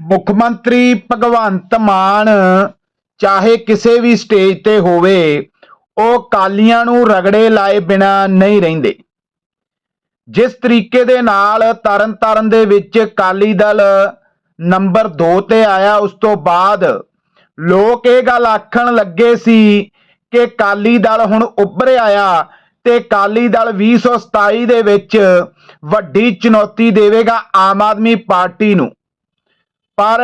ਮੁੱਖ ਮੰਤਰੀ ਭਗਵੰਤ ਮਾਨ, ਚਾਹੇ ਕਿਸੇ ਵੀ ਸਟੇਜ ਤੇ ਹੋਵੇ, ਉਹ ਕਾਲੀਆਂ ਨੂੰ ਰਗੜੇ ਲਾਏ ਬਿਨਾ ਨਹੀਂ ਰਹਿੰਦੇ। ਜਿਸ ਤਰੀਕੇ ਦੇ ਨਾਲ ਤਰਨ ਤਰਨਤਾਰਨ ਦੇ ਵਿੱਚ ਕਾਲੀ ਦਲ ਨੰਬਰ 2 ਤੇ ਆਇਆ, ਉਸ ਤੋਂ ਬਾਅਦ ਲੋਕ ਇਹ ਗੱਲ ਆਖਣ ਲੱਗੇ ਸੀ ਕਿ ਕਾਲੀ ਦਲ ਹੁਣ ਉੱਭਰ ਆਇਆ ਤੇ ਕਾਲੀ ਦਲ 2027 ਦੇ ਵਿੱਚ ਵੱਡੀ ਚੁਣੌਤੀ ਦੇਵੇਗਾ ਆਮ ਆਦਮੀ ਪਾਰਟੀ ਨੂੰ। ਪਰ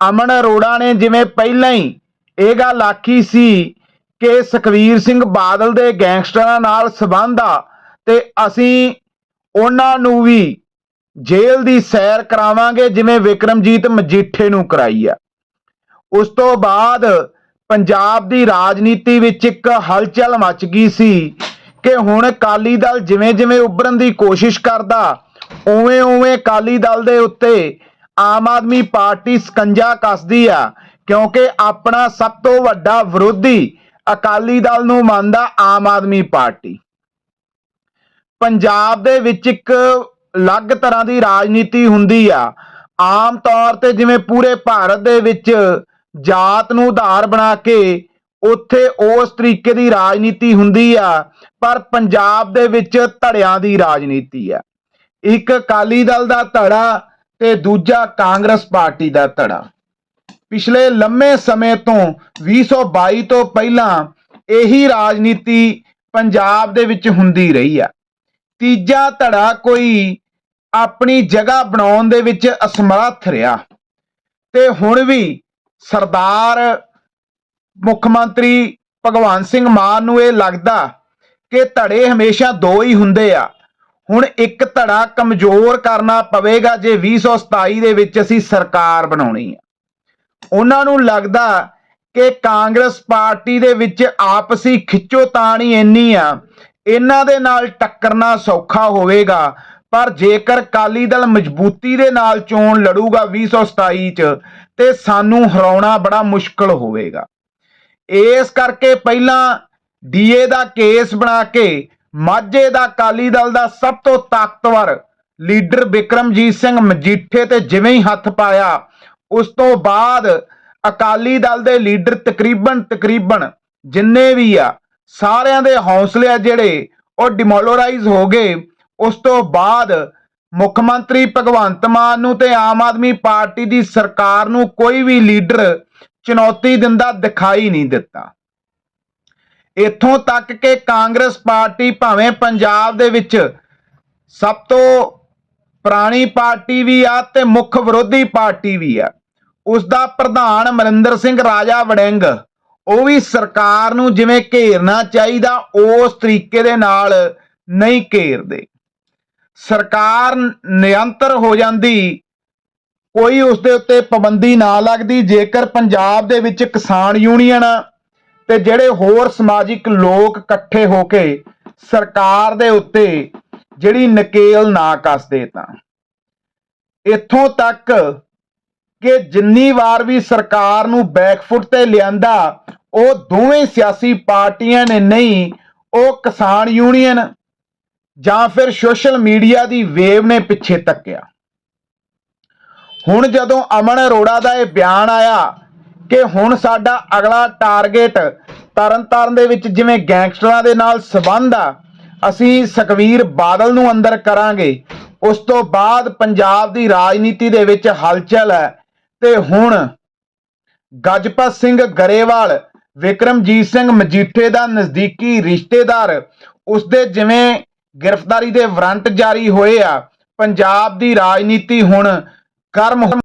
ਅਮਨ ਅਰੋੜਾ ਨੇ ਜਿਵੇਂ ਪਹਿਲਾਂ ਹੀ ਇਹ ਗੱਲ ਆਖੀ ਸੀ ਕਿ ਸੁਖਵੀਰ ਸਿੰਘ ਬਾਦਲ ਦੇ ਗੈਂਗਸਟਰਾਂ ਨਾਲ ਸਬੰਧ ਆ ਤੇ ਅਸੀਂ ਉਹਨਾਂ ਨੂੰ ਵੀ ਜੇਲ੍ਹ ਦੀ ਸੈਰ ਕਰਾਵਾਂਗੇ ਜਿਵੇਂ ਵਿਕਰਮਜੀਤ ਮਜੀਠੇ ਨੂੰ ਕਰਾਈ ਆ। ਉਸ ਤੋਂ ਬਾਅਦ ਪੰਜਾਬ ਦੀ ਰਾਜਨੀਤੀ ਵਿੱਚ ਇੱਕ ਹਲਚਲ ਮਚ ਗਈ ਸੀ ਕਿ ਹੁਣ ਅਕਾਲੀ ਦਲ ਜਿਵੇਂ ਜਿਵੇਂ ਉੱਭਰਨ ਦੀ ਕੋਸ਼ਿਸ਼ ਕਰਦਾ ਉਵੇਂ ਉਵੇਂ ਅਕਾਲੀ ਦਲ ਦੇ ਉੱਤੇ ਆਮ ਆਦਮੀ ਪਾਰਟੀ ਸਕੰਜਾ ਕੱਸਦੀ ਆ, ਕਿਉਂਕਿ ਆਪਣਾ ਸਭ ਤੋਂ ਵੱਡਾ ਵਿਰੋਧੀ ਅਕਾਲੀ ਦਲ ਨੂੰ ਮੰਨਦਾ ਆਮ ਆਦਮੀ ਪਾਰਟੀ। ਪੰਜਾਬ ਦੇ ਵਿੱਚ ਇੱਕ ਅਲੱਗ ਤਰ੍ਹਾਂ ਦੀ ਰਾਜਨੀਤੀ ਹੁੰਦੀ ਆ। ਆਮ ਤੌਰ ਤੇ ਜਿਵੇਂ ਪੂਰੇ ਭਾਰਤ ਦੇ ਵਿੱਚ ਜਾਤ ਨੂੰ ਆਧਾਰ ਬਣਾ ਕੇ ਉੱਥੇ ਉਸ ਤਰੀਕੇ ਦੀ ਰਾਜਨੀਤੀ ਹੁੰਦੀ ਆ, ਪਰ ਪੰਜਾਬ ਦੇ ਵਿੱਚ ਧੜਿਆਂ ਦੀ ਰਾਜਨੀਤੀ ਆ। ਇੱਕ ਅਕਾਲੀ ਦਲ ਦਾ ਧੜਾ ਤੇ ਦੂਜਾ ਕਾਂਗਰਸ ਪਾਰਟੀ ਦਾ ਧੜਾ। ਪਿਛਲੇ ਲੰਮੇ ਸਮੇਂ ਤੋਂ 2022 ਤੋਂ ਪਹਿਲਾਂ ਇਹੀ ਰਾਜਨੀਤੀ ਪੰਜਾਬ ਦੇ ਵਿੱਚ ਹੁੰਦੀ ਰਹੀ ਆ। ਤੀਜਾ ਧੜਾ ਕੋਈ ਆਪਣੀ ਜਗ੍ਹਾ ਬਣਾਉਣ ਦੇ ਵਿੱਚ ਅਸਮਰੱਥ ਰਿਹਾ। ਤੇ ਹੁਣ ਵੀ ਸਰਦਾਰ ਮੁੱਖ ਮੰਤਰੀ ਭਗਵੰਤ ਸਿੰਘ ਮਾਨ ਨੂੰ ਇਹ ਲੱਗਦਾ ਕਿ ਧੜੇ ਹਮੇਸ਼ਾ ਦੋ ਹੀ ਹੁੰਦੇ ਆ। ਹੁਣ ਇੱਕ ਧੜਾ ਕਮਜ਼ੋਰ ਕਰਨਾ ਪਵੇਗਾ ਜੇ 2027 ਦੇ ਵਿੱਚ ਅਸੀਂ ਸਰਕਾਰ ਬਣਾਉਣੀ ਆ। ਉਹਨਾਂ ਨੂੰ ਲੱਗਦਾ ਕਿ ਕਾਂਗਰਸ ਪਾਰਟੀ ਦੇ ਵਿੱਚ ਆਪਸੀ ਖਿੱਚੋਤਾਣੀ ਇੰਨੀ ਆ, ਇਹਨਾਂ ਦੇ ਨਾਲ ਟੱਕਰਨਾ ਸੌਖਾ ਹੋਵੇਗਾ, ਪਰ ਜੇਕਰ ਕਾਲੀ ਦਲ ਮਜ਼ਬੂਤੀ ਦੇ ਨਾਲ ਚੋਣ ਲੜੂਗਾ 2027 ਚ, ਤੇ ਸਾਨੂੰ ਹਰਾਉਣਾ ਬੜਾ ਮੁਸ਼ਕਲ ਹੋਵੇਗਾ। ਇਸ ਕਰਕੇ ਪਹਿਲਾਂ ਡੀਏ ਦਾ ਕੇਸ ਬਣਾ ਕੇ ਮਾਝੇ ਦਾ ਅਕਾਲੀ ਦਲ ਦਾ ਸਭ ਤੋਂ ਤਾਕਤਵਰ ਲੀਡਰ ਵਿਕਰਮਜੀਤ ਸਿੰਘ ਮਜੀਠੇ ਤੇ ਜਿਵੇਂ ਹੀ ਹੱਥ ਪਾਇਆ, ਉਸ ਤੋਂ ਬਾਅਦ ਅਕਾਲੀ ਦਲ ਦੇ ਲੀਡਰ ਤਕਰੀਬਨ ਤਕਰੀਬਨ ਜਿੰਨੇ ਵੀ ਆ, ਸਾਰਿਆਂ ਦੇ ਹੌਸਲੇ ਆ ਜਿਹੜੇ, ਉਹ ਡਿਮੋਲਰਾਈਜ਼ ਹੋ ਗਏ। ਉਸ ਤੋਂ ਬਾਅਦ ਮੁੱਖ ਮੰਤਰੀ ਭਗਵੰਤ ਮਾਨ ਨੂੰ ਤੇ ਆਮ ਆਦਮੀ ਪਾਰਟੀ ਦੀ ਸਰਕਾਰ ਨੂੰ ਕੋਈ ਵੀ ਲੀਡਰ ਚੁਣੌਤੀ ਦਿੰਦਾ ਦਿਖਾਈ ਨਹੀਂ ਦਿੱਤਾ। ਇੱਥੋਂ ਤੱਕ ਕਿ ਕਾਂਗਰਸ ਪਾਰਟੀ ਭਾਵੇਂ ਪੰਜਾਬ ਦੇ ਵਿੱਚ ਸਭ ਤੋਂ ਪੁਰਾਣੀ ਪਾਰਟੀ ਵੀ ਆ ਤੇ ਮੁੱਖ ਵਿਰੋਧੀ ਪਾਰਟੀ ਵੀ ਆ ਉਸ ਦਾ ਪ੍ਰਧਾਨ ਮਰਿੰਦਰ ਸਿੰਘ ਰਾਜਾ ਵੜਿੰਗ, ਉਹ ਵੀ ਸਰਕਾਰ ਨੂੰ ਜਿਵੇਂ ਘੇਰਨਾ ਚਾਹੀਦਾ, ਉਸ ਤਰੀਕੇ ਦੇ ਨਾਲ ਨਹੀਂ ਘੇਰਦੇ। ਸਰਕਾਰ ਨਿਯੰਤਰ ਹੋ ਜਾਂਦੀ, ਕੋਈ ਉਸ ਦੇ ਉੱਤੇ ਪਾਬੰਦੀ ਨਾ ਲੱਗਦੀ, ਜੇਕਰ ਪੰਜਾਬ ਦੇ ਵਿੱਚ ਕਿਸਾਨ ਯੂਨੀਅਨ ਤੇ ਜਿਹੜੇ ਹੋਰ ਸਮਾਜਿਕ ਲੋਕ ਇਕੱਠੇ ਹੋ ਕੇ ਸਰਕਾਰ ਦੇ ਉੱਤੇ ਜਿਹੜੀ ਨਕੇਲ ਨਾ ਕੱਸਦੇ ਤਾਂ। ਇੱਥੋਂ ਤੱਕ ਕਿ ਜਿੰਨੀ ਵਾਰ ਵੀ ਸਰਕਾਰ ਨੂੰ ਬੈਕਫੁੱਟ ਤੇ ਲਿਆਂਦਾ, ਉਹ ਦੋਵੇਂ ਸਿਆਸੀ ਪਾਰਟੀਆਂ ਨੇ ਨਹੀਂ, ਉਹ ਕਿਸਾਨ ਯੂਨੀਅਨ ਜਾਂ ਫਿਰ ਸੋਸ਼ਲ ਮੀਡੀਆ ਦੀ ਵੇਵ ਨੇ ਪਿੱਛੇ ਤੱਕਿਆ। ਹੁਣ ਜਦੋਂ ਅਮਨ ਅਰੋੜਾ ਦਾ ਇਹ ਬਿਆਨ ਆਇਆ ਕਿ ਹੁਣ ਸਾਡਾ ਅਗਲਾ ਟਾਰਗੇਟ ਤਰਨਤਾਰਨ ਦੇ ਵਿੱਚ ਜਿਵੇਂ ਗੈਂਗਸਟਰਾਂ ਦੇ ਨਾਲ ਸਬੰਧ ਆ, ਅਸੀਂ ਸੁਖਵੀਰ ਬਾਦਲ ਨੂੰ ਅੰਦਰ ਕਰਾਂਗੇ। ਉਸ ਤੋਂ ਬਾਅਦ ਪੰਜਾਬ ਦੀ ਰਾਜਨੀਤੀ ਦੇ ਵਿੱਚ ਹਲਚਲ ਹੈ। ਤੇ ਹੁਣ ਗਜਪਤ ਸਿੰਘ ਗਰੇਵਾਲ, ਵਿਕਰਮਜੀਤ ਸਿੰਘ ਮਜੀਠੇ ਦਾ ਨਜ਼ਦੀਕੀ ਰਿਸ਼ਤੇਦਾਰ ਉਸ ਦੇ ਜਿਵੇਂ ਗ੍ਰਿਫਤਾਰੀ ਦੇ ਵਾਰੰਟ ਜਾਰੀ ਹੋਏ ਆ, ਪੰਜਾਬ ਦੀ ਰਾਜਨੀਤੀ ਹੁਣ ਗਰਮ ਹੋ-